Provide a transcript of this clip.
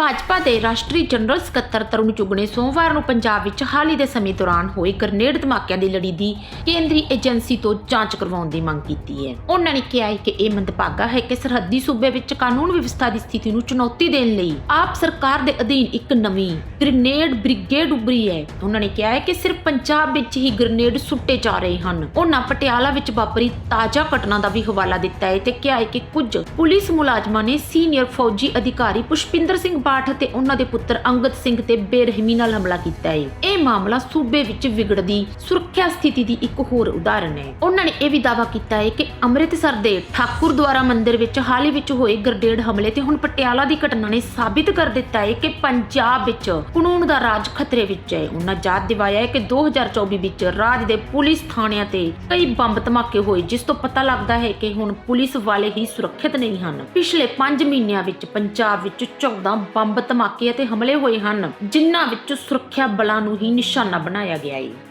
ਭਾਜਪਾ ਦੇ ਰਾਸ਼ਟਰੀ ਜਨਰਲ ਸਕੱਤਰ ਤਰੁਣ ਚੁੱਗ ਨੇ ਸੋਮਵਾਰ ਨੂੰ ਪੰਜਾਬ ਵਿੱਚ ਹਾਲ ਹੀ ਦੇ ਸਮੇਂ ਦੌਰਾਨ ਹੋਏ ਗ੍ਰਨੇਡ ਧਮਾਕਿਆਂ ਦੀ ਲੜੀ ਦੀ ਕੇਂਦਰੀ ਏਜੰਸੀ ਤੋਂ ਜਾਂਚ ਕਰਵਾਉਣ ਦੀ ਮੰਗ ਕੀਤੀ ਹੈ। ਉਹਨਾਂ ਨੇ ਕਿਹਾ ਹੈ ਕਿ ਇਹ ਮੰਦਭਾਗਾ ਹੈ ਕਿ ਸਰਹੱਦੀ ਸੂਬੇ ਵਿੱਚ ਕਾਨੂੰਨ ਵਿਵਸਥਾ ਦੀ ਸਥਿਤੀ ਨੂੰ ਚੁਣੌਤੀ ਦੇਣ ਲਈ ਆਪ ਸਰਕਾਰ ਦੇ ਅਧੀਨ ਇੱਕ ਨਵੀਂ ਗ੍ਰਨੇਡ ਬ੍ਰਿਗੇਡ ਉਭਰੀ ਹੈ। ਉਹਨਾਂ ਨੇ ਕਿਹਾ ਹੈ ਕਿ ਸਿਰਫ ਪੰਜਾਬ ਵਿੱਚ ਹੀ ਗ੍ਰਨੇਡ ਸੁੱਟੇ ਜਾ ਰਹੇ ਹਨ। ਉਹਨਾਂ ਪਟਿਆਲਾ ਵਿੱਚ ਵਾਪਰੀ ਤਾਜ਼ਾ ਘਟਨਾ ਦਾ ਵੀ ਹਵਾਲਾ ਦਿੱਤਾ ਹੈ ਤੇ ਕਿਹਾ ਹੈ ਕਿ ਕੁਝ ਪੁਲਿਸ ਮੁਲਾਜ਼ਮਾਂ ਨੇ ਸੀਨੀਅਰ ਫੌਜੀ ਅਧਿਕਾਰੀ ਪੁਸ਼ਪਿੰਦਰ ਸਿੰਘ ਪਾਠ ਤੇ ਉਹਨਾਂ ਦੇ ਪੁੱਤਰ ਅੰਗਦ ਸਿੰਘ ਤੇ ਬੇਰਹਿਮੀ ਨਾਲ ਹਮਲਾ ਕੀਤਾ ਹੈ ਇਹ ਮਾਮਲਾ ਸੂਬੇ ਵਿੱਚ ਵਿਗੜਦੀ ਸੁਰੱਖਿਆ ਸਥਿਤੀ ਦੀ ਇੱਕ ਹੋਰ ਉਦਾਹਰਣ ਹੈ ਉਹਨਾਂ ਨੇ ਇਹ ਵੀ ਦਾਅਵਾ ਕੀਤਾ ਹੈ ਕਿ ਅੰਮ੍ਰਿਤਸਰ ਦੇ ਠਾਕੁਰ ਦੁਆਰਾ ਮੰਦਿਰ ਵਿੱਚ ਹਾਲ ਵਿੱਚ ਹੋਏ ਗਰਡੇਡ ਹਮਲੇ ਤੇ ਹੁਣ ਪਟਿਆਲਾ ਦੀ ਘਟਨਾ ਨੇ ਸਾਬਿਤ ਕਰ ਦਿੱਤਾ ਹੈ ਕਿ ਪੰਜਾਬ ਵਿੱਚ ਕਾਨੂੰਨ ਦਾ ਰਾਜ ਖਤਰੇ ਵਿੱਚ ਹੈ ਉਹਨਾਂ ਯਾਦ ਦਿਵਾਇਆ ਹੈ ਕਿ 2024 ਵਿੱਚ ਰਾਜ ਦੇ ਪੁਲਿਸ ਥਾਣਿਆਂ ਤੇ ਕਈ ਬੰਬ ਧਮਾਕੇ ਹੋਏ, ਜਿਸ ਤੋਂ ਪਤਾ ਲੱਗਦਾ ਹੈ ਕਿ ਹੁਣ ਪੁਲਿਸ ਵਾਲੇ ਹੀ ਸੁਰੱਖਿਅਤ ਨਹੀਂ ਹਨ। ਪਿਛਲੇ 5 ਮਹੀਨਿਆਂ ਵਿੱਚ ਪੰਜਾਬ ਵਿੱਚ 14 ਬੰਬ ਧਮਾਕੇ ਅਤੇ ਹਮਲੇ ਹੋਏ ਹਨ, ਜਿਨ੍ਹਾਂ ਵਿੱਚ ਸੁਰੱਖਿਆ ਬਲਾਂ ਨੂੰ ਹੀ ਨਿਸ਼ਾਨਾ ਬਣਾਇਆ ਗਿਆ ਹੈ